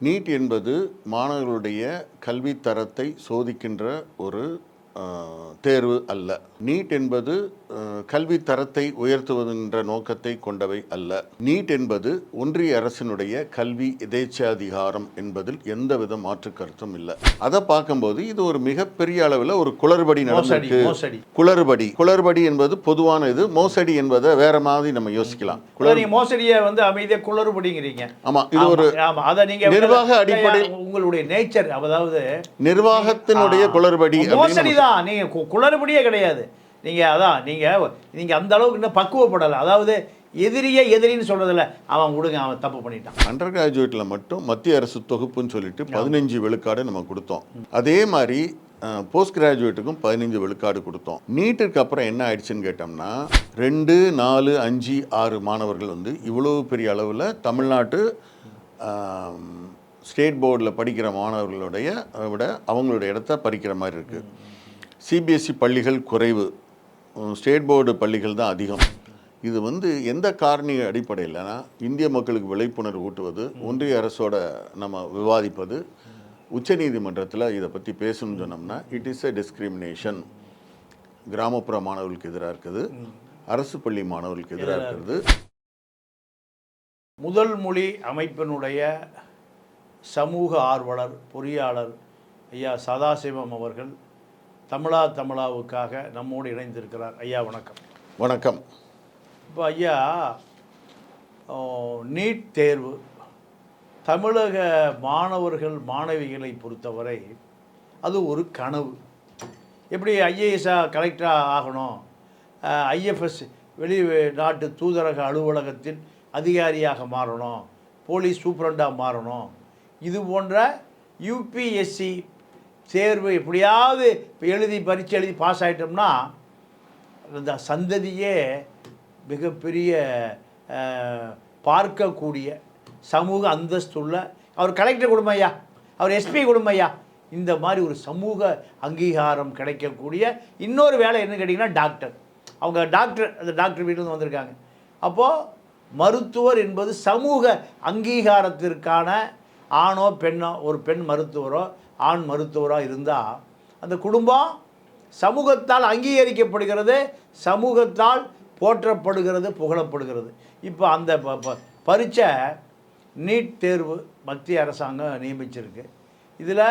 NEET என்பது மாணவர்களுடைய கல்வி தரத்தை சோதிக்கின்ற ஒரு தேர்வு அல்ல. நீட் என்பது கல்வி தரத்தை உயர்த்துவதென்ற நோக்கத்தை கொண்டவை அல்ல. நீட் என்பது ஒன்றிய அரசினுடைய கல்வி எதேச்சாதிகாரம் என்பதில் எந்தவித மாற்று கருத்தும் இல்லை. அதை பார்க்கும்போது இது ஒரு மிகப்பெரிய அளவில் ஒரு குளறுபடி நடந்திருக்கு. குளறுபடி. குளறுபடி என்பது பொதுவான இது. மோசடி என்பதை வேற மாதிரி நம்ம யோசிக்கலாம். மோசடியை வந்து அமைதியா குளறுபடிங்கிறீங்க. ஆமா இது ஒரு அத நீங்க நிர்வாக அடிப்படையில் உங்களுடைய நேச்சர் அதாவது நிர்வாகத்தினுடைய குளறுபடி மோசடி தான் நீங்க கு- குளறுபடியே கிடையாது. நீங்க அதான் நீங்க நீங்க அந்த அளவுக்கு இன்னும் பக்குவப்படலை. அதாவது எதிரியே எதிரின்னு சொல்றதில்ல. அவன் விடுங்க அவன் தப்பு பண்ணிட்டான். அண்டர் கிராஜுவேட்டில் மட்டும் மத்திய அரசு தொகுப்புன்னு சொல்லிட்டு பதினஞ்சு விழுக்காடு நம்ம கொடுத்தோம். அதே மாதிரி போஸ்ட் கிராஜுவேட்டுக்கும் பதினஞ்சு விழுக்காடு கொடுத்தோம். நீட்டுக்கு அப்புறம் என்ன ஆயிடுச்சுன்னு கேட்டோம்னா ரெண்டு நாலு அஞ்சு ஆறு மாணவர்கள் வந்து இவ்வளவு பெரிய அளவில் தமிழ்நாட்டு ஸ்டேட் போர்டில் படிக்கிற மாணவர்களுடைய விட அவங்களுடைய இடத்த பறிக்கிற மாதிரி இருக்குது சிபிஎஸ்சி பள்ளிகள் குறைவு. ஸ்டேட் போர்டு பள்ளிகள் தான் அதிகம். இது வந்து எந்த காரணி அடிப்படையில்னா இந்திய மக்களுக்கு விழிப்புணர்வு ஊட்டுவது ஒன்றிய அரசோட நம்ம விவாதிப்பது உச்சநீதிமன்றத்தில் இதை பற்றி பேசணும்னு சொன்னோம்னா இட் இஸ் எ டிஸ்கிரிமினேஷன் கிராமப்புற மாணவர்களுக்கு எதிராக இருக்குது. அரசு பள்ளி மாணவர்களுக்கு எதிராக இருக்கிறது முதல் மொழி அமைப்பினுடைய சமூக ஆர்வலர் பொறியாளர் ஐயா சதாசிவம் அவர்கள் தமிழா தமிழாவுக்காக நம்மோடு இணைந்திருக்கிறார். ஐயா வணக்கம். வணக்கம். இப்போ ஐயா நீட் தேர்வு தமிழக மாணவர்கள் மாணவிகளை பொறுத்தவரை அது ஒரு கனவு. எப்படி ஐஏஎஸ்ஸாக கலெக்டராக ஆகணும்? ஐஎஃப்எஸ் வெளி நாட்டு தூதரக அலுவலகத்தின் அதிகாரியாக மாறணும். போலீஸ் சூப்பரண்டாக மாறணும். இது போன்ற யூபிஎஸ்சி தேர்வு எப்படியாவது இப்போ எழுதி பரீட்சை எழுதி பாஸ் ஆகிட்டோம்னா அந்த சந்ததியே மிகப்பெரிய பார்க்கக்கூடிய சமூக அந்தஸ்துள்ள அவர் கலெக்டர் குடும்பம் ஐயா அவர் எஸ்பி குடும்பம் ஐயா. இந்த மாதிரி ஒரு சமூக அங்கீகாரம் கிடைக்கக்கூடிய இன்னொரு வேலை என்ன கேட்டிங்கன்னா டாக்டர் அவங்க டாக்டர் அந்த டாக்டர் வீட்டில் வந்திருக்காங்க. அப்போது மருத்துவர் என்பது சமூக அங்கீகாரத்திற்கான ஆணோ பெண்ணோ ஒரு பெண் மருத்துவரோ ஆண் மருத்துவராக இருந்தால் அந்த குடும்பம் சமூகத்தால் அங்கீகரிக்கப்படுகிறது சமூகத்தால் போற்றப்படுகிறது புகழப்படுகிறது. இப்போ அந்த ப- ப- பரீட்சை நீட் தேர்வு மத்திய அரசாங்கம் நியமிச்சிருக்கு. இதில்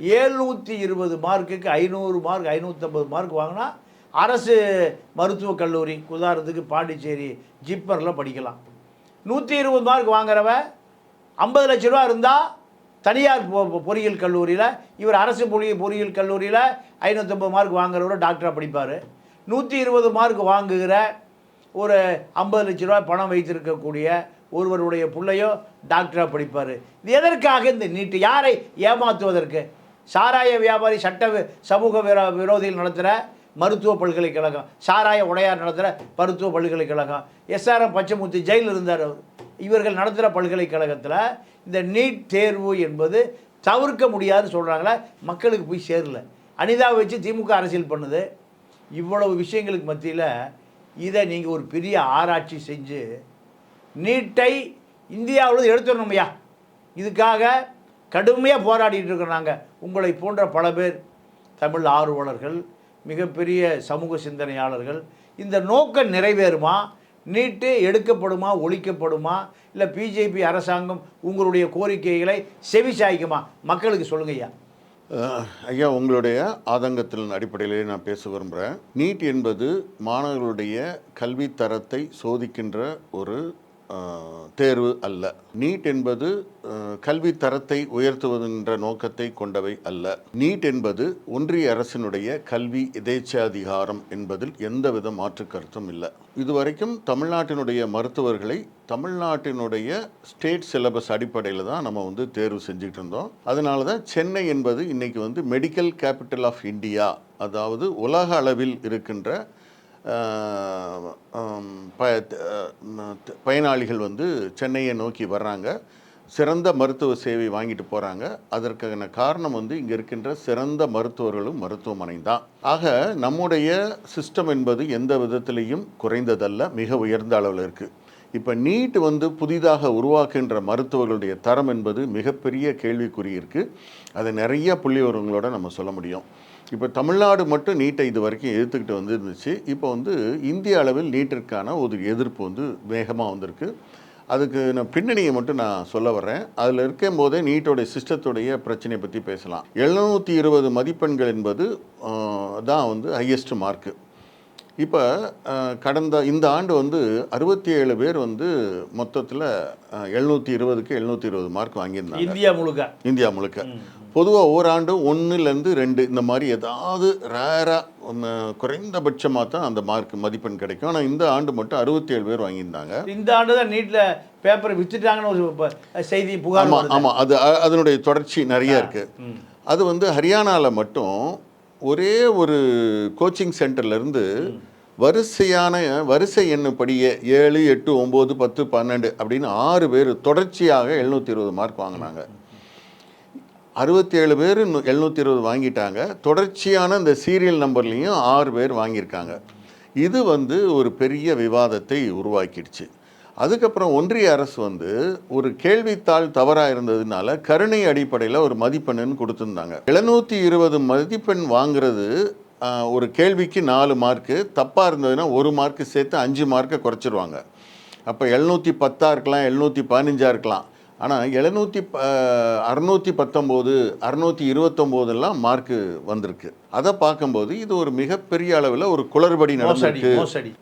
ஏழ்நூற்றி இருபது மார்க்குக்கு ஐநூறு மார்க் ஐநூற்றம்பது மார்க் வாங்கினா அரசு மருத்துவக் கல்லூரி உதாரணத்துக்கு பாண்டிச்சேரி ஜிப்பரில் படிக்கலாம். நூற்றி இருபது மார்க் வாங்குறவன் ஐம்பது லட்ச ரூபா இருந்தால் தனியார் பொ- பொறியியல் கல்லூரியில் இவர் அரசு பொறி பொறியியல் கல்லூரியில் ஐநூற்றம்பது மார்க் வாங்குறவரை டாக்டராக படிப்பார். நூற்றி இருபது மார்க் வாங்குகிற ஒரு ஐம்பது லட்ச ரூபா பணம் வைத்திருக்கக்கூடிய ஒருவருடைய பிள்ளையோ டாக்டராக படிப்பார். இது எதற்காக இந்த நீட்டு யாரை ஏமாற்றுவதற்கு சாராய வியாபாரி சட்ட சமூக விரோ விரோதிகள் நடத்துகிற மருத்துவ பல்கலைக்கழகம் சாராய உடையார் நடத்துகிற மருத்துவ பல்கலைக்கழகம் எஸ்ஆர்எம் பச்சமுத்து ஜெயிலில் இருந்தார் அவர். இவர்கள் நடத்துகிற பல்கலைக்கழகத்தில் இந்த நீட் தேர்வு என்பது தவிர்க்க முடியாதுன்னு சொல்கிறாங்களே மக்களுக்கு போய் சேரல. அனிதாவை வச்சு திமுக அரசியல் பண்ணுது. இவ்வளவு விஷயங்களுக்கு மத்தியில் இதை நீங்கள் ஒரு பெரிய ஆராய்ச்சி செஞ்சு நீட்டை இந்தியாவில் எடுத்துடணும் ஐயா. இதுக்காக கடுமையாக போராடிட்டு இருக்கிறோம் நாங்கள் உங்களை போன்ற பல பேர் தமிழ் ஆர்வலர்கள் மிகப்பெரிய சமூக சிந்தனையாளர்கள் இந்த நோக்கம் நிறைவேறுமா? நீட்டு எடுக்கப்படுமா ஒழிக்கப்படுமா? இல்லை பிஜேபி அரசாங்கம் உங்களுடைய கோரிக்கைகளை செவி சாய்க்குமா மக்களுக்கு சொல்லுங்க ஐயா. ஐயா உங்களுடைய ஆதங்கத்தின் அடிப்படையிலே நான் பேச விரும்புகிறேன் நீட் என்பது மாணவர்களுடைய கல்வி தரத்தை சோதிக்கின்ற ஒரு தேர்வு அல்ல. நீட் என்பது கல்வி தரத்தை உயர்த்துவதென்ற நோக்கத்தை கொண்டவை அல்ல. நீட் என்பது ஒன்றிய அரசினுடைய கல்வி எதேச்சாதிகாரம் என்பதில் எந்தவித மாற்று கருத்தும் இல்லை. இதுவரைக்கும் தமிழ்நாட்டினுடைய மருத்துவர்களை தமிழ்நாட்டினுடைய ஸ்டேட் சிலபஸ் அடிப்படையில் தான் நம்ம வந்து தேர்வு செஞ்சுட்டு இருந்தோம். அதனால தான் சென்னை என்பது இன்னைக்கு வந்து மெடிக்கல் கேபிட்டல் ஆஃப் இந்தியா அதாவது உலக அளவில் இருக்கின்ற பயனாளிகள் வந்து சென்னையை நோக்கி வர்றாங்க. சிறந்த மருத்துவ சேவை வாங்கிட்டு போகிறாங்க அதற்கான காரணம் வந்து இங்கே இருக்கின்ற சிறந்த மருத்துவர்களும் மருத்துவமனை தான். ஆக நம்முடைய சிஸ்டம் என்பது எந்த விதத்திலையும் குறைந்ததல்ல மிக உயர்ந்த அளவில் இருக்குது இப்போ நீட் வந்து புதிதாக உருவாக்குகின்ற மருத்துவர்களுடைய தரம் என்பது மிகப்பெரிய கேள்விக்குறி இருக்குது அதை நிறைய புள்ளிவரங்களோட நம்ம சொல்ல முடியும். இப்போ தமிழ்நாடு மட்டும் நீட்டை இது வரைக்கும் எதிர்த்துக்கிட்டு வந்து இருந்துச்சு இப்போ வந்து இந்திய அளவில் நீட்டிற்கான ஒரு எதிர்ப்பு வந்து வேகமாக வந்திருக்கு. அதுக்கு நான் பின்னணியை மட்டும் நான் சொல்ல வர்றேன். அதில் இருக்கும் போதே நீட்டோடைய சிஸ்டத்துடைய பிரச்சனையை பற்றி பேசலாம். எழுநூற்றி இருபது மதிப்பெண்கள் என்பது தான் வந்து ஹையஸ்ட் மார்க்கு இப்போ கடந்த இந்த ஆண்டு வந்து அறுபத்தி ஏழு பேர் வந்து மொத்தத்தில் எழுநூற்றி இருபதுக்கு எழுநூற்றி இருபது மார்க் வாங்கியிருந்தாங்க. இந்தியா முழுக்க. இந்தியா முழுக்க. பொதுவாக ஓராண்டு ஒன்றுலேருந்து ரெண்டு இந்த மாதிரி ஏதாவது ரேராக குறைந்தபட்சமாக தான் அந்த மார்க் மதிப்பெண் கிடைக்கும். ஆனால் இந்த ஆண்டு மட்டும் அறுபத்தி ஏழு பேர் வாங்கியிருந்தாங்க. இந்த ஆண்டு தான் நீட்டில் பேப்பரை வித்துட்டாங்கன்னு ஒரு செய்தி புகார் ஆமாம். ஆமாம் அது அதனுடைய தொடர்ச்சி நிறைய இருக்குது. அது வந்து ஹரியானாவில் மட்டும் ஒரே ஒரு கோச்சிங் சென்டர்லேருந்து வரிசையான வரிசை எண்ணுப்படியே ஏழு எட்டு ஒம்பது பத்து பன்னெண்டு அப்படின்னு ஆறு பேர் தொடர்ச்சியாக எழுநூற்றி இருபது மார்க் வாங்கினாங்க. அறுபத்தேழு பேர் எழுநூற்றி இருபது வாங்கிட்டாங்க. தொடர்ச்சியான இந்த சீரியல் நம்பர்லேயும் ஆறு பேர் வாங்கியிருக்காங்க. இது வந்து ஒரு பெரிய விவாதத்தை உருவாக்கிடுச்சு. அதுக்கப்புறம் ஒன்றிய அரசு வந்து ஒரு கேள்வித்தாள் தவறாக இருந்ததுனால கருணை அடிப்படையில் ஒரு மதிப்பெண்ணுன்னு கொடுத்துருந்தாங்க. எழுநூற்றி இருபது மதிப்பெண் வாங்குறது ஒரு கேள்விக்கு நாலு மார்க்கு தப்பாக இருந்ததுன்னா ஒரு மார்க்கு சேர்த்து அஞ்சு மார்க்கை குறைச்சிருவாங்க. அப்போ எழுநூற்றி பத்தாக இருக்கலாம் எழுநூற்றி பதினஞ்சாக இருக்கலாம். ஆனால் எழுநூற்றி அறுநூற்றி பத்தொம்போது அறுநூற்றி இருபத்தொம்போதெல்லாம் மார்க்கு வந்திருக்கு. அதை பார்க்கும்போது இது ஒரு மிகப்பெரிய அளவில் ஒரு குளறுபடி நடந்திருக்கு.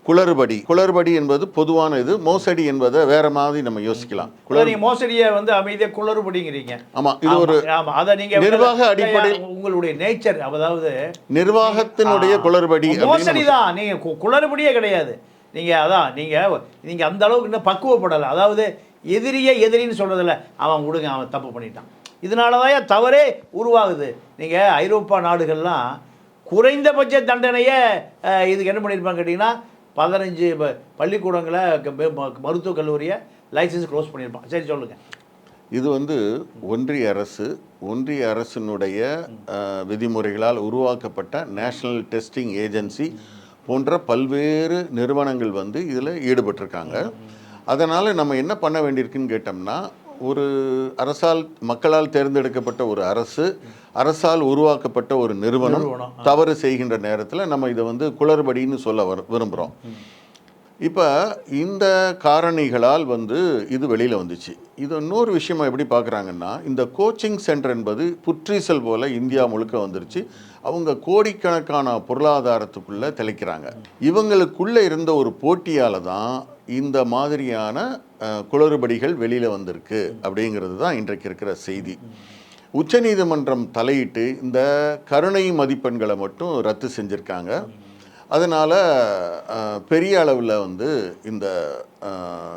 குளறுபடி. குளறுபடி என்பது பொதுவான இது. மோசடி என்பதை வேற மாதிரி நம்ம யோசிக்கலாம். மோசடியை வந்து அமைதியா குளறுபடிங்கிறீங்க. ஆமாம் இது ஒரு அதை நீங்க நிர்வாக அடிப்படை- உங்களுடைய நேச்சர் அதாவது நிர்வாகத்தினுடைய குளறுபடி மோசடி தான். நீங்க கு- குளறுபடியே கிடையாது. நீங்க அதான் நீங்க நீங்க அந்த அளவுக்கு இன்னும் பக்குவப்படலை. அதாவது எதிரியே எதிரின்னு சொல்றதில்ல. அவன் விடுங்க அவன் தப்பு பண்ணிட்டான். இதனால தான் தவறே உருவாகுது. நீங்க ஐரோப்பா நாடுகள்லாம் குறைந்தபட்ச தண்டனையை இதுக்கு என்ன பண்ணியிருப்பாங்க கேட்டிங்கன்னா பதினஞ்சு பள்ளிக்கூடங்களை மருத்துவக் கல்லூரியை லைசன்ஸ் க்ளோஸ் பண்ணியிருப்பான் சரி சொல்லுங்க. இது வந்து ஒன்றிய அரசு ஒன்றிய அரசினுடைய விதிமுறைகளால் உருவாக்கப்பட்ட நேஷனல் டெஸ்டிங் ஏஜென்சி போன்ற பல்வேறு நிறுவனங்கள் வந்து இதில் ஈடுபட்டிருக்காங்க. அதனால் நம்ம என்ன பண்ண வேண்டியிருக்குன்னு கேட்டோம்னா ஒரு அரசால் மக்களால் தேர்ந்தெடுக்கப்பட்ட ஒரு அரசு அரசால் உருவாக்கப்பட்ட ஒரு நிறுவனம் தவறு செய்கின்ற நேரத்தில் நம்ம இதை வந்து குளறுபடின்னு சொல்ல வர விரும்புகிறோம் இப்போ இந்த காரணிகளால் வந்து இது வெளியில் வந்துச்சு. இது இன்னொரு விஷயமா எப்படி பார்க்குறாங்கன்னா இந்த கோச்சிங் சென்டர் என்பது புற்றீசல் போல் இந்தியா முழுக்க வந்துருச்சு. அவங்க கோடிக்கணக்கான பொருளாதாரத்துக்குள்ளே தெளிக்கிறாங்க. இவங்களுக்குள்ளே இருந்த ஒரு போட்டியால் தான் இந்த மாதிரியான குளறுபடிகள் வெளியில் வந்திருக்கு அப்படிங்கிறது தான் இன்றைக்கு இருக்கிற செய்தி. உச்சநீதிமன்றம் தலையிட்டு இந்த கருணை மதிப்பெண்களை மட்டும் ரத்து செஞ்சுருக்காங்க. அதனால் பெரிய அளவில் வந்து இந்த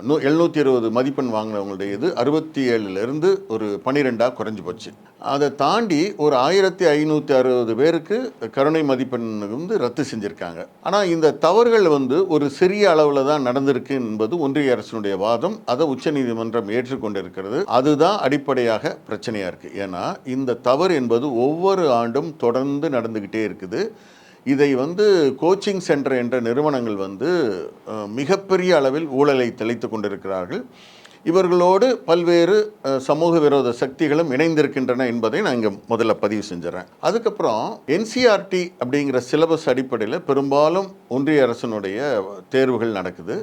நூ எழுநூற்றி இருபது மதிப்பெண் வாங்கினவங்களுடைய இது அறுபத்தி ஏழுலேருந்து ஒரு பன்னிரெண்டாக குறைஞ்சி போச்சு. அதை தாண்டி ஒரு ஆயிரத்தி ஐநூற்றி அறுபது பேருக்கு கருணை மதிப்பெண் வந்து ரத்து செஞ்சுருக்காங்க. ஆனால் இந்த தவறுகள் வந்து ஒரு சிறிய அளவில் தான் நடந்திருக்கு என்பது ஒன்றிய அரசினுடைய வாதம். அதை உச்சநீதிமன்றம் ஏற்றுக்கொண்டிருக்கிறது. அதுதான் அடிப்படையாக பிரச்சனையாக இருக்குது ஏன்னா இந்த தவறு என்பது ஒவ்வொரு ஆண்டும் தொடர்ந்து நடந்துக்கிட்டே இருக்குது. இதை வந்து கோச்சிங் சென்டர் என்ற நிறுவனங்கள் வந்து மிகப்பெரிய அளவில் ஊழலை தெளித்து கொண்டிருக்கிறார்கள். இவர்களோடு பல்வேறு சமூக விரோத சக்திகளும் இணைந்திருக்கின்றன என்பதை நான் இங்கே முதல்ல பதிவு செஞ்சுறேன். அதுக்கப்புறம் என்சிஆர்டி அப்படிங்கிற சிலபஸ் அடிப்படையில் பெரும்பாலும் ஒன்றிய அரசினுடைய தேர்வுகள் நடக்குது.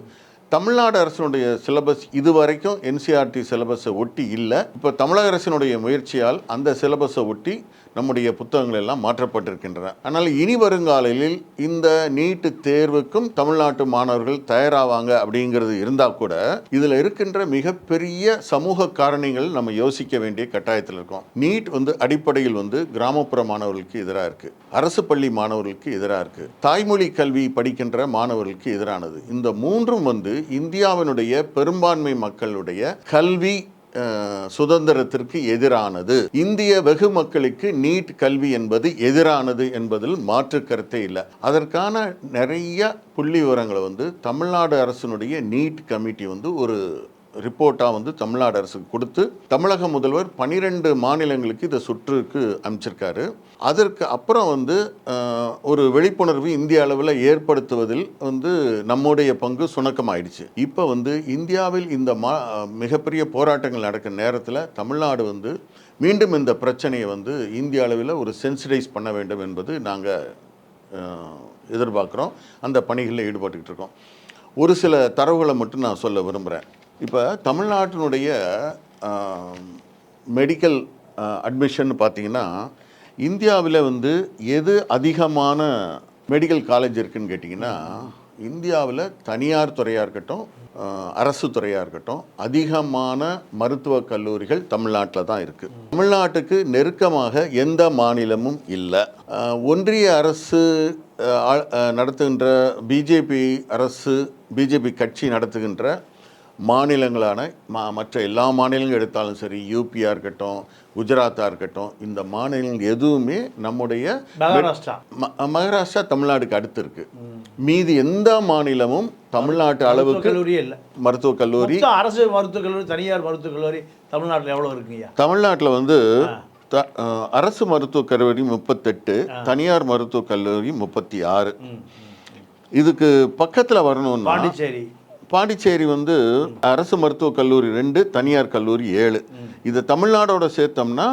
தமிழ்நாடு அரசினுடைய சிலபஸ் இதுவரைக்கும் என்சிஆர்டி சிலபஸை ஒட்டி இல்லை. இப்போ தமிழக அரசினுடைய முயற்சியால் அந்த சிலபஸை ஒட்டி நம்முடைய புத்தகங்கள் எல்லாம் மாற்றப்பட்டிருக்கின்றன. ஆனால் இனி வருங்காலையில் இந்த நீட்டு தேர்வுக்கும் தமிழ்நாட்டு மாணவர்கள் தயாராவாங்க அப்படிங்கிறது இருந்தால் கூட இதில் இருக்கின்ற மிகப்பெரிய சமூக காரணிகள் நம்ம யோசிக்க வேண்டிய கட்டாயத்தில் இருக்கோம். நீட் வந்து அடிப்படையில் வந்து கிராமப்புற மாணவர்களுக்கு எதிராக இருக்கு. அரசு பள்ளி மாணவர்களுக்கு எதிராக இருக்கு. தாய்மொழி கல்வி படிக்கின்ற மாணவர்களுக்கு எதிரானது. இந்த மூன்றும் வந்து இந்தியாவினுடைய பெரும்பான்மை மக்களுடைய கல்வி சுதந்திரத்திற்கு எதிரானது. இந்திய வெகு மக்களுக்கு நீட் கல்வி என்பது எதிரானது என்பதில் மாற்று கருத்தே இல்லை. அதற்கான நிறைய புள்ளி விவரங்களை வந்து தமிழ்நாடு அரசினுடைய நீட் கமிட்டி வந்து ஒரு ரிப்போர்ட்டாக வந்து தமிழ்நாடு அரசுக்கு கொடுத்து தமிழக முதல்வர் பனிரெண்டு மாநிலங்களுக்கு இதை சுற்றுக்கு அமைச்சிருக்காரு. அதற்கு அப்புறம் வந்து ஒரு விழிப்புணர்வு இந்திய அளவில் ஏற்படுத்துவதில் வந்து நம்முடைய பங்கு சுணக்கமாயிடுச்சு. இப்போ வந்து இந்தியாவில் இந்த மா மிகப்பெரிய போராட்டங்கள் நடக்கிற நேரத்தில் தமிழ்நாடு வந்து மீண்டும் இந்த பிரச்சனையை வந்து இந்திய அளவில் ஒரு சென்சிடைஸ் பண்ண வேண்டும் என்பது நாங்கள் எதிர்பார்க்குறோம். அந்த பணிகளில் ஈடுபட்டுக்கிட்டு இருக்கோம். ஒரு சில தரவுகளை மட்டும் நான் சொல்ல விரும்புகிறேன் இப்போ தமிழ்நாட்டினுடைய மெடிக்கல் அட்மிஷன் பார்த்தீங்கன்னா இந்தியாவில் வந்து எது அதிகமான மெடிக்கல் காலேஜ் இருக்குன்னு கேட்டிங்கன்னா இந்தியாவில் தனியார் துறையாக இருக்கட்டும் அரசு துறையாக இருக்கட்டும் அதிகமான மருத்துவக் கல்லூரிகள் தமிழ்நாட்டில் தான் இருக்குது தமிழ்நாட்டுக்கு நெருக்கமாக எந்த மாநிலமும் இல்லை. ஒன்றிய அரசு நடத்துகின்ற பிஜேபி அரசு பிஜேபி கட்சி நடத்துகின்ற மாநிலங்களான மா மற்ற எல்லா மாநிலங்களும் எடுத்தாலும் சரி யூபியாக இருக்கட்டும் குஜராத்தாக இருக்கட்டும் இந்த மாநிலங்கள் எதுவுமே நம்முடைய மகாராஷ்டிரா. தமிழ்நாடுக்கு அடுத்து இருக்கு மீதி எந்த மாநிலமும் தமிழ்நாட்டு அளவுக்கு கல்லூரியே இல்லை. மருத்துவக் கல்லூரி அரசு மருத்துவக் கல்லூரி தனியார் மருத்துவக் கல்லூரி தமிழ்நாட்டில் எவ்வளோ இருக்குங்கய்யா தமிழ்நாட்டில் வந்து த- அரசு மருத்துவக் கல்லூரி முப்பத்தெட்டு தனியார் மருத்துவக் கல்லூரி முப்பத்தி ஆறு. இதுக்கு பக்கத்தில் வரணும்னா பாண்டிச்சேரி. பாண்டிச்சேரி வந்து அரசு மருத்துவக் கல்லூரி ரெண்டு தனியார் கல்லூரி ஏழு. இது தமிழ்நாடோட சேர்த்தோம்னா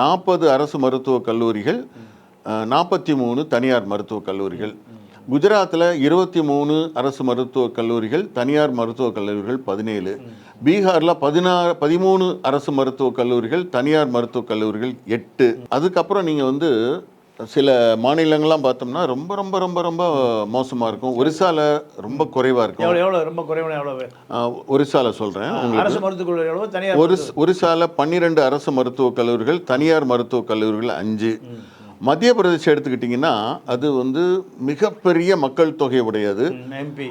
நாற்பது அரசு மருத்துவக் கல்லூரிகள் நாற்பத்தி மூணு தனியார் மருத்துவக் கல்லூரிகள். குஜராத்தில் இருபத்தி மூணு அரசு மருத்துவக் கல்லூரிகள் தனியார் மருத்துவக் கல்லூரிகள் பதினேழு. பீகாரில் பதினாறு பதிமூணு அரசு மருத்துவக் கல்லூரிகள் தனியார் மருத்துவக் கல்லூரிகள் எட்டு. அதுக்கப்புறம் நீங்கள் வந்து சில மாநிலங்கள்லாம் பார்த்தோம்னா ரொம்ப ரொம்ப ரொம்ப ரொம்ப மோசமாக இருக்கும். ஒரிசால ரொம்ப குறைவாக இருக்கும். எவ்வளோ எவ்வளோ ரொம்ப குறைவான எவ்வளோ சொல்கிறேன் அரசு மருத்துவக் கல்லூரி எவ்வளோ தனியார் ஒரு ஒரிசால பன்னிரெண்டு அரசு மருத்துவக் கல்லூரிகள் தனியார் மருத்துவக் கல்லூரிகள் அஞ்சு. மத்திய பிரதேசம் எடுத்துக்கிட்டிங்கன்னா அது வந்து மிகப்பெரிய மக்கள் தொகை உடையது. எம்பி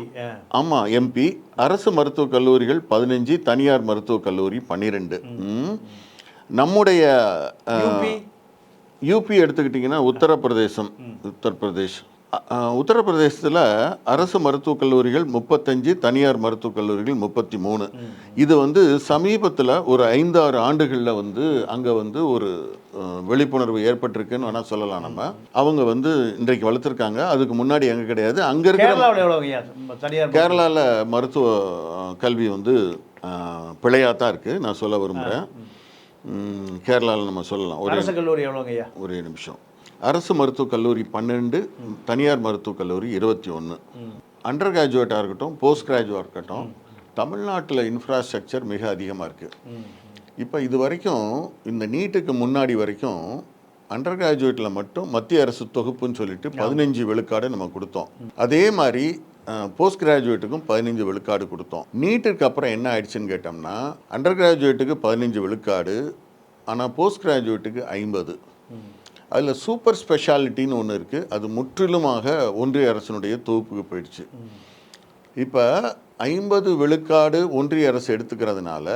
ஆமாம் எம்பி அரசு மருத்துவக் கல்லூரிகள் பதினஞ்சு தனியார் மருத்துவக் கல்லூரி பன்னிரெண்டு. நம்முடைய யூபி எடுத்துக்கிட்டிங்கன்னா உத்தரப்பிரதேசம் உத்தரப்பிரதேஷ். உத்தரப்பிரதேசத்தில் அரசு மருத்துவக் கல்லூரிகள் முப்பத்தஞ்சு தனியார் மருத்துவக் கல்லூரிகள் முப்பத்தி மூணு இது வந்து சமீபத்தில் ஒரு ஐந்தாறு ஆண்டுகளில் வந்து அங்கே வந்து ஒரு விழிப்புணர்வு ஏற்பட்டிருக்குன்னு வேணால் சொல்லலாம் நம்ம. அவங்க வந்து இன்றைக்கு வளர்த்துருக்காங்க. அதுக்கு முன்னாடி எங்கே கிடையாது. அங்கே இருக்கிற கேரளாவில் மருத்துவ கல்வி வந்து பிழையாக தான் இருக்குது நான் சொல்ல விரும்புகிறேன் கேரளாவில் நம்ம சொல்லலாம். ஒரு அரசு கல்லூரி எவ்வளோங்கய்யா ஒரே நிமிஷம். அரசு மருத்துவக் கல்லூரி பன்னெண்டு தனியார் மருத்துவக் கல்லூரி இருபத்தி ஒன்று அண்டர் கிராஜுவேட்டாக இருக்கட்டும் போஸ்ட் கிராஜுவேட் இருக்கட்டும் தமிழ்நாட்டில் இன்ஃப்ராஸ்ட்ரக்சர் மிக அதிகமாக இருக்குது இப்போ இது வரைக்கும் இந்த நீட்டுக்கு முன்னாடி வரைக்கும் அண்டர் கிராஜுவேட்டில் மட்டும் மத்திய அரசு தொகுப்புன்னு சொல்லிட்டு பதினஞ்சு விழுக்காடு நம்ம கொடுத்தோம். அதே மாதிரி போஸ்ட் கிராஜுவேட்டுக்கும் பதினஞ்சு விழுக்காடு கொடுத்தோம். நீட்டுக்கு அப்புறம் என்ன ஆயிடுச்சுன்னு கேட்டோம்னா அண்டர் கிராஜுவேட்டுக்கு பதினஞ்சு விழுக்காடு ஆனால் போஸ்ட் கிராஜுவேட்டுக்கு ஐம்பது. அதில் சூப்பர் ஸ்பெஷாலிட்டின்னு ஒன்று இருக்குது அது முற்றிலுமாக ஒன்றிய அரசினுடைய தொகுப்புக்கு போயிடுச்சு. இப்போ ஐம்பது விழுக்காடு ஒன்றிய அரசு எடுத்துக்கிறதுனால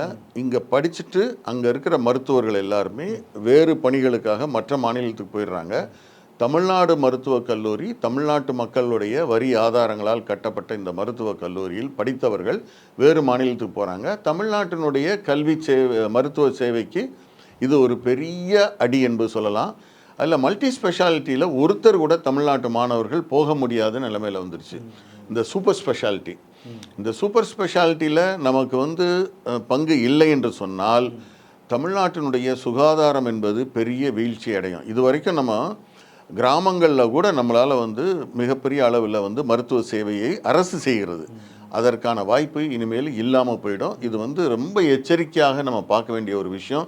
இங்கே படிச்சுட்டு அங்கே இருக்கிற மருத்துவர்கள் எல்லாருமே வேறு பணிகளுக்காக மற்ற மாநிலத்துக்கு போயிடுறாங்க. தமிழ்நாடு மருத்துவக் கல்லூரி தமிழ்நாட்டு மக்களுடைய வரி ஆதாரங்களால் கட்டப்பட்ட இந்த மருத்துவக் கல்லூரியில் படித்தவர்கள் வேறு மாநிலத்துக்கு போகிறாங்க தமிழ்நாட்டினுடைய கல்வி சேவை மருத்துவ சேவைக்கு இது ஒரு பெரிய அடி என்பது சொல்லலாம். அதில் மல்டி ஸ்பெஷாலிட்டியில் ஒருத்தர் கூட தமிழ்நாட்டு மாணவர்கள் போக முடியாத நிலைமையில் வந்துருச்சு. இந்த சூப்பர் ஸ்பெஷாலிட்டி இந்த சூப்பர் ஸ்பெஷாலிட்டியில் நமக்கு வந்து பங்கு இல்லை என்று சொன்னால் தமிழ்நாட்டினுடைய சுகாதாரம் என்பது பெரிய வீழ்ச்சி அடையும். இது வரைக்கும் நம்ம கிராமங்களில் கூட நம்மளால் வந்து மிகப்பெரிய அளவில் வந்து மருத்துவ சேவையை அரசு செய்கிறது. அதற்கான வாய்ப்பு இனிமேல் இல்லாமல் போயிடும். இது வந்து ரொம்ப எச்சரிக்கையாக நம்ம பார்க்க வேண்டிய ஒரு விஷயம்.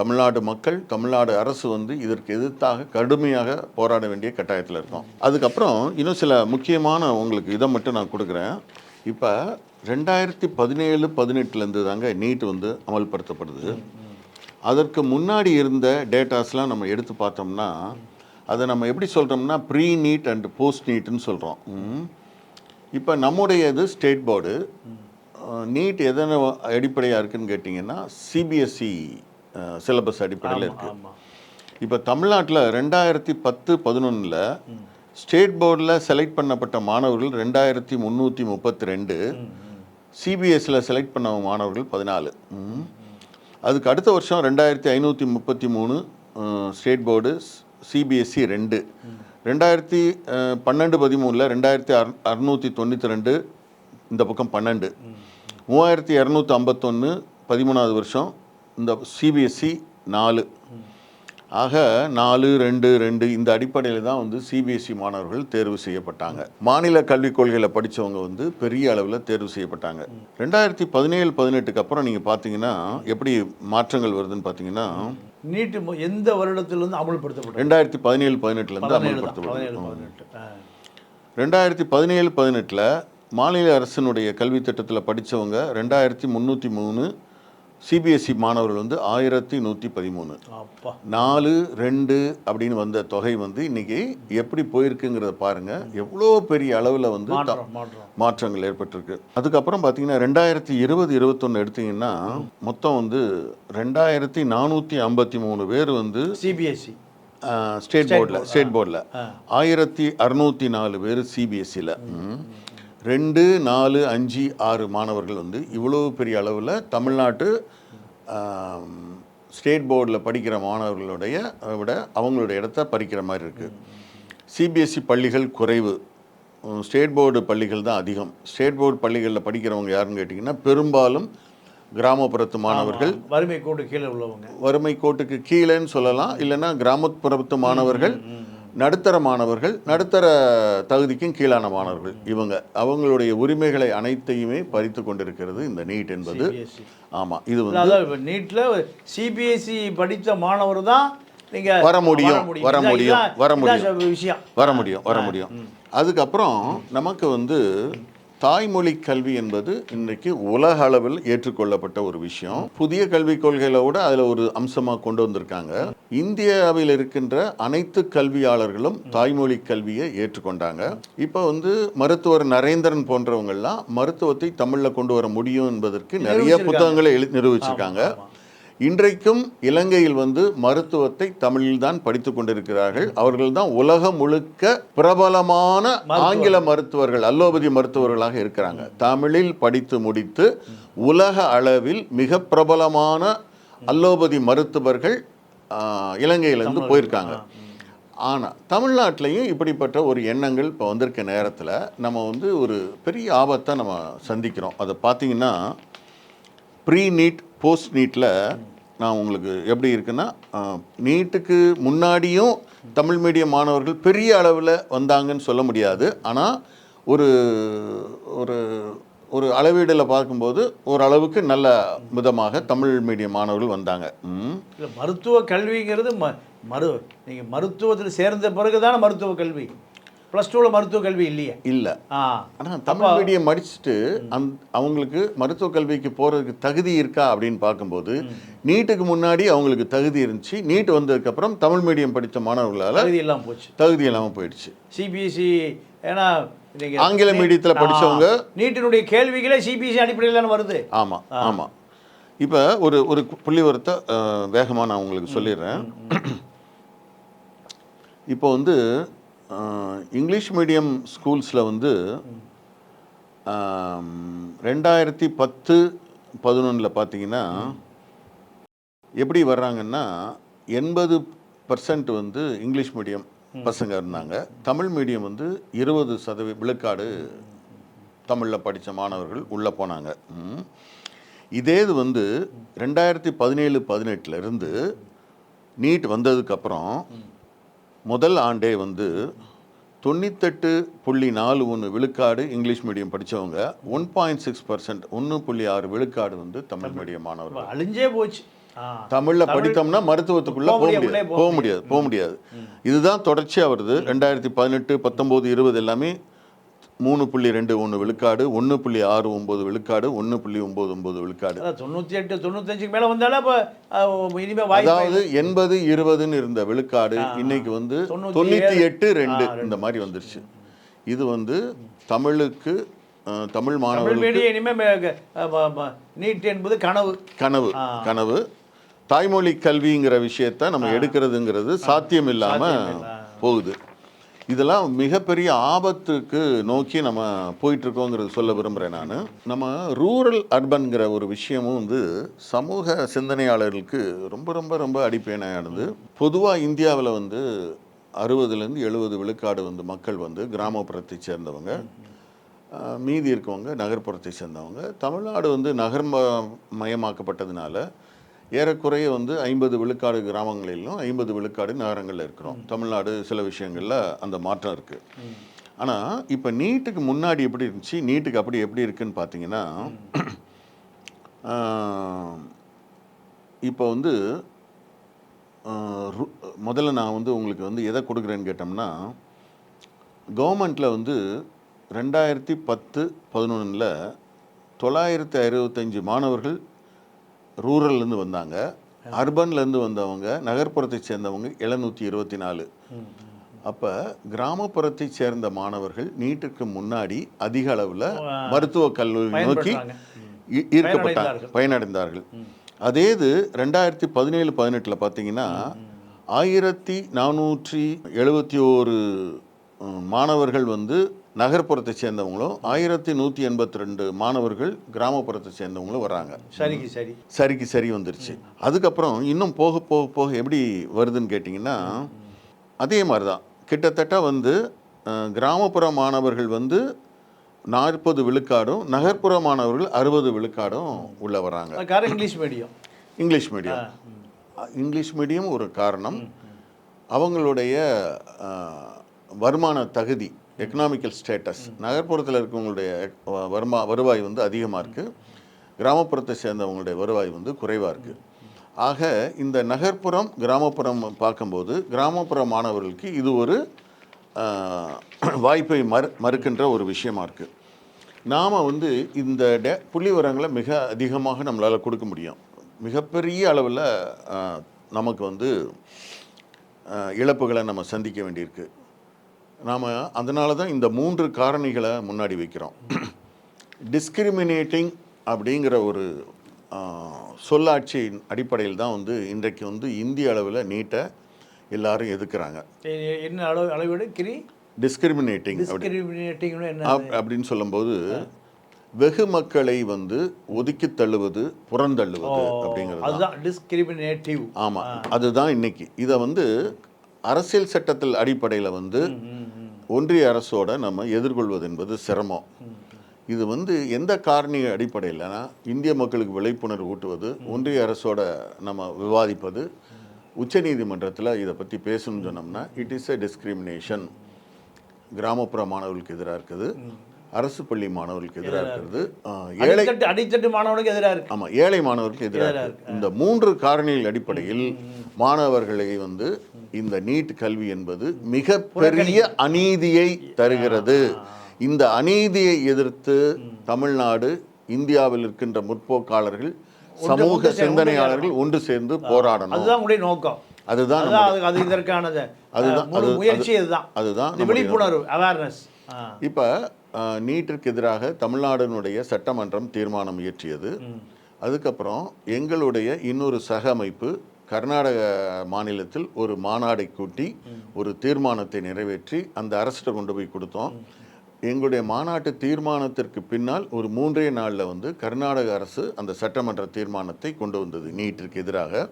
தமிழ்நாடு மக்கள் தமிழ்நாடு அரசு வந்து இதற்கு எதிர்த்தாக கடுமையாக போராட வேண்டிய கட்டாயத்தில் இருக்கோம். அதுக்கப்புறம் இன்னும் சில முக்கியமான உங்களுக்கு இதை மட்டும் நான் கொடுக்குறேன். இப்போ ரெண்டாயிரத்தி பதினேழு பதினெட்டுலேருந்து தாங்க நீட் வந்து அமல்படுத்தப்படுது. அதற்கு முன்னாடி இருந்த டேட்டாஸ்லாம் நம்ம எடுத்து பார்த்தோம்னா அதை நம்ம எப்படி சொல்கிறோம்னா ப்ரீ நீட் அண்ட் போஸ்ட் நீட்னு சொல்கிறோம் இப்போ நம்முடைய இது ஸ்டேட் போர்டு நீட் எதன அடிப்படையாக இருக்குன்னு கேட்டிங்கன்னா சிபிஎஸ்சி சிலபஸ் அடிப்படையில் இருக்குது இப்போ தமிழ்நாட்டில் ரெண்டாயிரத்தி பத்து பதினொன்றில் ஸ்டேட் போர்டில் செலக்ட் பண்ணப்பட்ட மாணவர்கள் ரெண்டாயிரத்தி முந்நூற்றி முப்பத்தி ரெண்டு. சிபிஎஸ்சியில் செலக்ட் பண்ண மாணவர்கள் பதினாலு. ம். அதுக்கு அடுத்த வருஷம் ரெண்டாயிரத்தி ஐநூற்றி முப்பத்தி மூணு ஸ்டேட் போர்டு சிபிஎஸ்சி ரெண்டு. ரெண்டாயிரத்தி பன்னெண்டு பதிமூணில் ரெண்டாயிரத்தி அறு அறுநூற்றி தொண்ணூற்றி ரெண்டு இந்த பக்கம் பன்னெண்டு. மூவாயிரத்தி இரநூத்தி ஐம்பத்தொன்று பதிமூணாவது வருஷம் இந்த சிபிஎஸ்சி நாலு. ஆக நாலு ரெண்டு ரெண்டு இந்த அடிப்படையில் தான் வந்து சிபிஎஸ்சி மாணவர்கள் தேர்வு செய்யப்பட்டாங்க. மாநில கல்விக் கொள்கையில் படித்தவங்க வந்து பெரிய அளவில் தேர்வு செய்யப்பட்டாங்க. ரெண்டாயிரத்தி பதினேழு பதினெட்டுக்கு அப்புறம் நீங்கள் பார்த்தீங்கன்னா எப்படி மாற்றங்கள் வருதுன்னு பார்த்தீங்கன்னா நீட்டு எந்த வருடத்திலிருந்து அமல்படுத்தப்பட்டது? ரெண்டாயிரத்தி பதினேழு பதினெட்டுலேருந்து ஆ. ரெண்டாயிரத்தி பதினேழு பதினெட்டில் மாநில அரசினுடைய கல்வி திட்டத்தில் படித்தவங்க ரெண்டாயிரத்தி முந்நூற்றி மூணு சிபிஎஸ்சி மாணவர்கள் வந்து ஆயிரத்தி நூற்றி பதிமூணு. நாலு ரெண்டு அப்படின்னு வந்த தொகை வந்து இன்னைக்கு எப்படி போயிருக்குங்கிறத பாருங்க. எவ்வளோ பெரிய அளவில் வந்து மாற்றங்கள் ஏற்பட்டிருக்கு. அதுக்கப்புறம் பார்த்தீங்கன்னா ரெண்டாயிரத்தி இருபது இருபத்தொன்று எடுத்தீங்கன்னா மொத்தம் வந்து ரெண்டாயிரத்தி நானூற்றி ஐம்பத்தி மூணு பேர் வந்து சிபிஎஸ்சி. ஸ்டேட் போர்டில் ஸ்டேட் போர்டில். ஆயிரத்தி அறுநூற்றி நாலு பேர் சிபிஎஸ்சியில் ரெண்டு நாலு அஞ்சு ஆறு மாணவர்கள் வந்து இவ்வளோ பெரிய அளவில் தமிழ்நாட்டு ஸ்டேட் போர்டில் படிக்கிற மாணவர்களுடைய விட அவங்களுடைய இடத்த பறிக்கிற மாதிரி இருக்குது சிபிஎஸ்சி பள்ளிகள் குறைவு. ஸ்டேட் போர்டு பள்ளிகள் தான் அதிகம். ஸ்டேட் போர்டு பள்ளிகளில் படிக்கிறவங்க யாருன்னு கேட்டிங்கன்னா பெரும்பாலும் கிராமப்புறத்து மாணவர்கள். வறுமை கோட்டு கீழே உள்ளவங்க. வறுமை கோட்டுக்கு கீழேன்னு சொல்லலாம். இல்லைன்னா கிராமப்புறத்து மாணவர்கள். நடுத்தர மாணவர்கள் நடுத்தர தகுதிக்கும் கீழான மாணவர்கள். இவங்க அவங்களுடைய உரிமைகளை அனைத்தையுமே பறித்து கொண்டிருக்கிறது இந்த நீட் என்பது. சிபிஎஸ்சி ஆமாம் இது வந்து நீட்டில் சிபிஎஸ்சி படித்த மாணவர் தான் நீங்க வர முடியும், வர முடியும், வர முடியும். விஷயம். வர முடியும் வர முடியும். அதுக்கப்புறம் நமக்கு வந்து தாய்மொழி கல்வி என்பது இன்றைக்கு உலக அளவில் ஏற்றுக்கொள்ளப்பட்ட ஒரு விஷயம் புதிய கல்விக் கொள்கையில அதில் ஒரு அம்சமாக கொண்டு வந்திருக்காங்க இந்தியாவில் இருக்கின்ற அனைத்து கல்வியாளர்களும் தாய்மொழி கல்வியை ஏற்றுக்கொண்டாங்க இப்போ வந்து மருத்துவர் நரேந்திரன் போன்றவங்கெல்லாம் மருத்துவத்தை தமிழில் கொண்டு வர முடியும் என்பதற்கு நிறைய. புத்தகங்களை எழு நிரூபிச்சிருக்காங்க. இன்றைக்கும் இலங்கையில் வந்து மருத்துவத்தை தமிழில் தான் படித்துக் கொண்டிருக்கிறார்கள். அவர்கள் தான் உலகம் முழுக்க பிரபலமான ஆங்கில மருத்துவர்கள் அல்லோபதி மருத்துவர்களாக இருக்கிறாங்க. தமிழில் படித்து முடித்து உலக அளவில் மிக பிரபலமான அல்லோபதி மருத்துவர்கள் இலங்கையிலிருந்து போயிருக்காங்க. ஆனால் தமிழ்நாட்டிலையும் இப்படிப்பட்ட ஒரு எண்ணங்கள் இப்போ வந்திருக்க நேரத்தில் நம்ம வந்து ஒரு பெரிய ஆபத்தை நம்ம சந்திக்கிறோம். அதை பார்த்தீங்கன்னா ப்ரீ நீட் போஸ்ட் நீட்டில் நான் உங்களுக்கு எப்படி இருக்குன்னா நீட்டுக்கு முன்னாடியும் தமிழ் மீடியம் மாணவர்கள் பெரிய அளவில் வந்தாங்கன்னு சொல்ல முடியாது. ஆனால் ஒரு ஒரு ஒரு அளவீடில் பார்க்கும்போது ஓரளவுக்கு நல்ல விதமாக தமிழ் மீடியம் மாணவர்கள் வந்தாங்க. மருத்துவ கல்விங்கிறது ம மரு நீங்கள் மருத்துவத்தில் சேர்ந்த பிறகு தானே மருத்துவ கல்வி. ப்ளஸ் டூவில் மருத்துவ கல்வி இல்லையே. இல்லை. ஆனால் தமிழ் மீடியம் படிச்சுட்டு அந் அவங்களுக்கு மருத்துவ கல்விக்கு போகிறதுக்கு தகுதி இருக்கா அப்படின்னு பார்க்கும்போது நீட்டுக்கு முன்னாடி அவங்களுக்கு தகுதி இருந்துச்சு. நீட் வந்ததுக்கப்புறம் தமிழ் மீடியம் படித்த மாணவர்களால் தகுதி எல்லாம் போச்சு. தகுதி இல்லாமல் போயிடுச்சு. சிபிஎஸ்சி ஏன்னா ஆங்கில மீடியத்தில் படிச்சவங்க நீட்டினுடைய கேள்விகளே சிபிஎஸ்சி அடிப்படையில் தானே வருது. ஆமாம் ஆமாம் இப்போ ஒரு ஒரு புள்ளிவரத்தை வேகமாக நான் உங்களுக்கு சொல்லிடுறேன். இப்போ வந்து இங்கிலீஷ் மீடியம் ஸ்கூல்ஸில் வந்து ரெண்டாயிரத்தி பத்து பதினொன்றில் பார்த்தீங்கன்னா எப்படி வர்றாங்கன்னா எண்பது பர்சன்ட் வந்து இங்கிலீஷ் மீடியம் பசங்க இருந்தாங்க. தமிழ் மீடியம் வந்து இருபது சதவீத விழுக்காடு தமிழில் படித்த மாணவர்கள் உள்ளே போனாங்க. இதே இது வந்து ரெண்டாயிரத்தி பதினேழு பதினெட்டில் இருந்து நீட் வந்ததுக்கப்புறம் முதல் ஆண்டே வந்து தொண்ணூத்தெட்டு புள்ளி நாலு ஒன்று விழுக்காடு இங்கிலீஷ் மீடியம் படித்தவங்க ஒன் பாயிண்ட் சிக்ஸ் பர்சன்ட் ஒன்று புள்ளி ஆறு விழுக்காடு வந்து தமிழ் மீடியம் மாணவர்கள் அழிஞ்சே போச்சு. தமிழ்ல படித்தோம்னா மருத்துவத்துக்குள்ள போக முடியாது, போக முடியாது. போக முடியாது இதுதான் தொடர்ச்சியா வருது. ரெண்டாயிரத்தி பதினெட்டு பத்தொம்போது இருபது எல்லாமே மூணு புள்ளி ரெண்டு ஒன்று விழுக்காடு ஒன்று புள்ளி ஆறு ஒம்பது விழுக்காடு ஒன்று புள்ளி ஒம்பது ஒம்பது விழுக்காடு. தொண்ணூற்றி எட்டு தொண்ணூத்தஞ்சுக்கு மேலே வந்தாலும் அப்போ இனிமேல் அதாவது எண்பது இருபதுன்னு இருந்த விழுக்காடு இன்னைக்கு வந்து தொண்ணூற்றி. எட்டு ரெண்டு இந்த மாதிரி வந்துருச்சு. இது வந்து தமிழுக்கு தமிழ் மாணவர்களுக்கு இனிமேல் நீட் என்பது கனவு. கனவு கனவு. தாய்மொழி கல்விங்கிற விஷயத்த நம்ம எடுக்கிறதுங்கிறது சாத்தியம் இல்லாம சாத்தியம் இல்ல. போகுது. இதெல்லாம் மிகப்பெரிய ஆபத்துக்கு நோக்கி நம்ம போயிட்டுருக்கோங்கிறது சொல்ல விரும்புகிறேன் நான். நம்ம ரூரல் அர்பன்கிற ஒரு விஷயமும் வந்து சமூக சிந்தனையாளர்களுக்கு ரொம்ப ரொம்ப ரொம்ப அடிப்பேனையானது பொதுவாக இந்தியாவில் வந்து அறுபதுலேருந்து எழுபது விழுக்காடு வந்து மக்கள் வந்து கிராமப்புறத்தை சேர்ந்தவங்க மீதி இருக்கவங்க நகர்ப்புறத்தை சேர்ந்தவங்க. தமிழ்நாடு வந்து நகர்ம மயமாக்கப்பட்டதுனால ஏறக்குறைய வந்து ஐம்பது விழுக்காடு கிராமங்களிலும் ஐம்பது விழுக்காடு நகரங்களில் இருக்கிறோம். தமிழ்நாடு சில விஷயங்களில் அந்த மாற்றம் இருக்குது ஆனால் இப்போ நீட்டுக்கு முன்னாடி எப்படி இருந்துச்சு நீட்டுக்கு அப்படி எப்படி இருக்குன்னு பார்த்தீங்கன்னா இப்போ வந்து முதல்ல நான் வந்து உங்களுக்கு வந்து எதை கொடுக்குறேன்னு கேட்டோம்னா கவர்மெண்ட்டில் வந்து ரெண்டாயிரத்தி பத்து பதினொன்றில் தொள்ளாயிரத்தி அறுபத்தஞ்சு மாணவர்கள் ரூரல்லேருந்து வந்தாங்க. அர்பன்லேருந்து வந்தவங்க நகர்ப்புறத்தை சேர்ந்தவங்க எழுநூற்றி இருபத்தி நாலு. அப்போ கிராமப்புறத்தை சேர்ந்த மாணவர்கள் நீட்டுக்கு முன்னாடி அதிக அளவில் மருத்துவ கல்லூரி நோக்கி ஈர்க்கப்பட்டாங்க. பயனடைந்தார்கள். அதே இது ரெண்டாயிரத்தி பதினேழு பதினெட்டில் பார்த்தீங்கன்னா ஆயிரத்தி நானூற்றி எழுபத்தி ஓரு மாணவர்கள் வந்து நகர்ப்புறத்தை சேர்ந்தவங்களும் ஆயிரத்தி நூற்றி எண்பத்தி ரெண்டு மாணவர்கள் கிராமப்புறத்தை சேர்ந்தவங்களும் வராங்க சரிக்கு சரி. சரிக்கு சரி வந்துருச்சு. அதுக்கப்புறம் இன்னும் போக போக போக எப்படி வருதுன்னு கேட்டிங்கன்னா அதே மாதிரி தான் கிட்டத்தட்ட வந்து கிராமப்புற மாணவர்கள் வந்து நாற்பது விழுக்காடும் நகர்ப்புற மாணவர்கள் அறுபது விழுக்காடும் உள்ள வராங்க English medium. English medium. English medium ஒரு காரணம். அவங்களுடைய வருமான தகுதி எக்கனாமிக்கல் ஸ்டேட்டஸ் நகர்ப்புறத்தில் இருக்கவங்களுடைய வருமா வருவாய் வந்து அதிகமாக இருக்குது கிராமப்புறத்தை சேர்ந்தவங்களுடைய வருவாய் வந்து குறைவாக இருக்குது ஆக இந்த நகர்ப்புறம் கிராமப்புறம் பார்க்கும்போது கிராமப்புற மாணவர்களுக்கு இது ஒரு வாய்ப்பை மறு மறுக்கின்ற ஒரு விஷயமா இருக்குது நாம் வந்து இந்த டே புள்ளி விவரங்களை மிக அதிகமாக நம்மளால் கொடுக்க முடியும். மிகப்பெரிய அளவில் நமக்கு வந்து இழப்புகளை நம்ம சந்திக்க வேண்டியிருக்கு. நாம் அதனால தான் இந்த மூன்று காரணிகளை முன்னாடி வைக்கிறோம். டிஸ்கிரிமினேட்டிங் அப்படிங்கிற ஒரு சொல்லாட்சியின் அடிப்படையில் தான் வந்து இன்றைக்கு வந்து இந்திய அளவில் நீட்டை எல்லாரும் எதுக்குறாங்க. என்ன அளவு அளவீடு கிரி. டிஸ்கிரிமினேட்டிங் அப்படின்னு சொல்லும்போது வெகு மக்களை வந்து ஒதுக்கி தள்ளுவது புறந்தள்ளுவது அப்படிங்கிறது அதுதான் டிஸ்கிரிமினேட்டிவ் ஆமாம் அதுதான் இன்னைக்கு. இதை வந்து அரசியல் சட்டத்தில் அடிப்படையில் வந்து ஒன்றிய அரசோட நம்ம எதிர்கொள்வது என்பது சிரமம். இது வந்து எந்த காரணி அடிப்படையில்னா இந்திய மக்களுக்கு விழிப்புணர்வு ஊட்டுவது ஒன்றிய அரசோட நம்ம விவாதிப்பது உச்சநீதிமன்றத்தில் இதை பற்றி பேசணும்னு சொன்னோம்னா இட் இஸ் எ டிஸ்கிரிமினேஷன் கிராமப்புற மாணவர்களுக்கு எதிராக இருக்குது. அரசு பள்ளி மாணவர்களுக்கு எதிராக இருக்கிறது. ஏழை அடித்தட்டு மாணவனுக்கு எதிராக இருக்கு. ஆமாம் ஏழை மாணவர்களுக்கு எதிராக இருக்கு. இந்த மூன்று காரணிகள் அடிப்படையில் மாணவர்களை வந்து இந்த நீட் கல்வி என்பது மிக பெரிய அநீதியை தருகிறது. இந்த அநீதியை எதிர்த்து தமிழ்நாடு இந்தியாவில் இருக்கின்ற முற்போக்காளர்கள் சமூக சிந்தனையாளர்கள் ஒன்று சேர்ந்து போராடணும். அதுதான் உங்களுடைய நோக்கம். அதுதான் அதுதான் அது இதற்கானது. அதுதான், முயற்சி அதுதான் நம்முடைய விழிப்புணர்வு அவேர்னஸ் இப்போ நீட்டிற்கு எதிராக தமிழ்நாடுனுடைய சட்டமன்றம் தீர்மானம் இயற்றியது. அதுக்கப்புறம் எங்களுடைய இன்னொரு சக அமைப்பு கர்நாடக மாநிலத்தில் ஒரு மாநாடை கூட்டி ஒரு தீர்மானத்தை நிறைவேற்றி அந்த அரசிட்ட கொண்டு போய் கொடுத்தோம். எங்களுடைய மாநாட்டு தீர்மானத்திற்கு பின்னால் ஒரு மூன்றே நாளில் வந்து கர்நாடக அரசு அந்த சட்டமன்ற தீர்மானத்தை கொண்டு வந்தது நீட்டிற்கு எதிராக.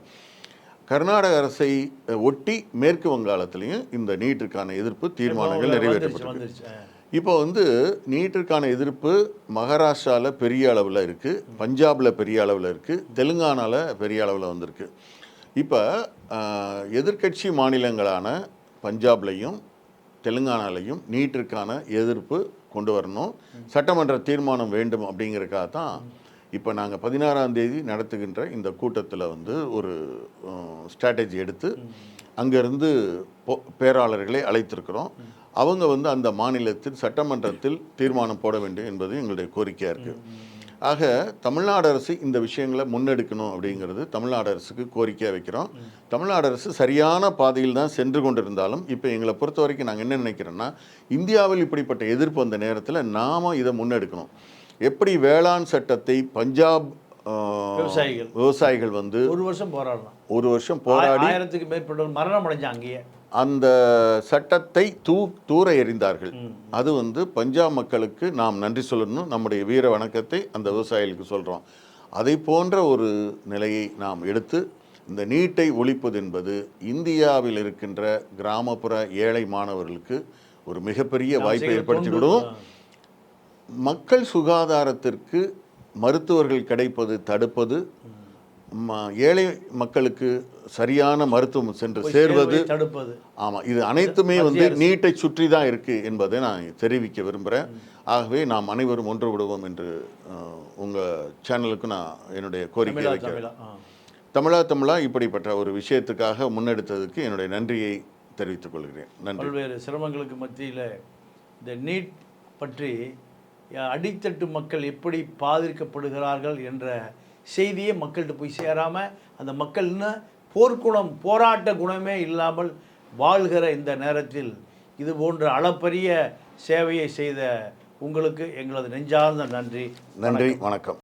கர்நாடக அரசை ஒட்டி மேற்கு வங்காளத்திலையும் இந்த நீட்டிற்கான எதிர்ப்பு தீர்மானங்கள் நிறைவேற்றப்பட்டது. இப்போ வந்து நீட்டிற்கான எதிர்ப்பு மகாராஷ்டிராவில் பெரிய அளவில் இருக்குது பஞ்சாபில் பெரிய அளவில் இருக்குது தெலுங்கானாவில் பெரிய அளவில் வந்திருக்கு. இப்போ எதிர்க்கட்சி மாநிலங்களான பஞ்சாப்லையும் தெலுங்கானாலையும் நீட்டிற்கான எதிர்ப்பு கொண்டு வரணும். சட்டமன்ற தீர்மானம் வேண்டும் அப்படிங்கிறக்காக தான் இப்போ நாங்கள் பதினாறாம் தேதி நடத்துகின்ற இந்த கூட்டத்தில் வந்து ஒரு ஸ்ட்ராட்டஜி எடுத்து அங்கேருந்து பேராளர்களை அழைத்திருக்கிறோம். அவங்க வந்து அந்த மாநிலத்தில் சட்டமன்றத்தில் தீர்மானம் போட வேண்டும் என்பது எங்களுடைய கோரிக்கையாக இருக்குது ஆக தமிழ்நாடு அரசு இந்த விஷயங்களை முன்னெடுக்கணும் அப்படிங்கிறது தமிழ்நாடு அரசுக்கு கோரிக்கையாக வைக்கிறோம். தமிழ்நாடு அரசு சரியான பாதையில் தான் சென்று கொண்டிருந்தாலும் இப்போ எங்களை பொறுத்த வரைக்கும் நாங்கள் என்ன நினைக்கிறோன்னா இந்தியாவில் இப்படிப்பட்ட எதிர்ப்பு வந்த நேரத்தில் நாம் இதை முன்னெடுக்கணும். எப்படி வேளாண் சட்டத்தை பஞ்சாப் விவசாயிகள். விவசாயிகள் வந்து ஒரு வருஷம் போராடலாம் ஒரு வருஷம் போராடி ஆயிரத்துக்கு மேற்பட்டவர்கள் மரணம் அடைஞ்சாங்க அங்கேயே. அந்த சட்டத்தை தூ தூர எறிந்தார்கள். அது வந்து பஞ்சாப் மக்களுக்கு நாம் நன்றி சொல்லணும். நம்முடைய வீர வணக்கத்தை அந்த விவசாயிகளுக்கு சொல்கிறோம் அதை போன்ற ஒரு நிலையை நாம் எடுத்து இந்த நீட்டை ஒழிப்பது என்பது இந்தியாவில் இருக்கின்ற கிராமப்புற ஏழை மாணவர்களுக்கு ஒரு மிகப்பெரிய வாய்ப்பை செய்கிற ஏற்படுத்தி தொண்டு, விடும் ஆ. மக்கள் சுகாதாரத்திற்கு மருத்துவர்கள் கிடைப்பது தடுப்பது. ஏழை மக்களுக்கு சரியான மருத்துவம் சென்று சேர்வது தடுப்பது. ஆமாம் இது அனைத்துமே வந்து நீட்டை சுற்றி தான் இருக்கு என்பதை நான் தெரிவிக்க விரும்புகிறேன் ஆகவே நாம் அனைவரும் ஒன்று விடுவோம் என்று அஹ், உங்க சேனலுக்கு நான் என்னுடைய கோரிக்கை வைக்கிறேன். தமிழா. தமிழா இப்படிப்பட்ட ஒரு விஷயத்துக்காக முன்னெடுத்ததுக்கு என்னுடைய நன்றியை தெரிவித்துக் கொள்கிறேன். நன்றி. பல்வேறு சிரமங்களுக்கு மத்தியில் இந்த நீட் பற்றி அடித்தட்டு மக்கள் எப்படி பாதிக்கப்படுகிறார்கள் என்ற செய்தியே மக்கள்கிட்ட போய் சேராமல் அந்த மக்கள் இன்னும் போர்க்குணம் போராட்ட குணமே இல்லாமல் வாழ்கிற இந்த நேரத்தில் இது போன்ற அளப்பரிய சேவையை செய்த உங்களுக்கு எங்களது நெஞ்சார்ந்த நன்றி. நன்றி வணக்கம்.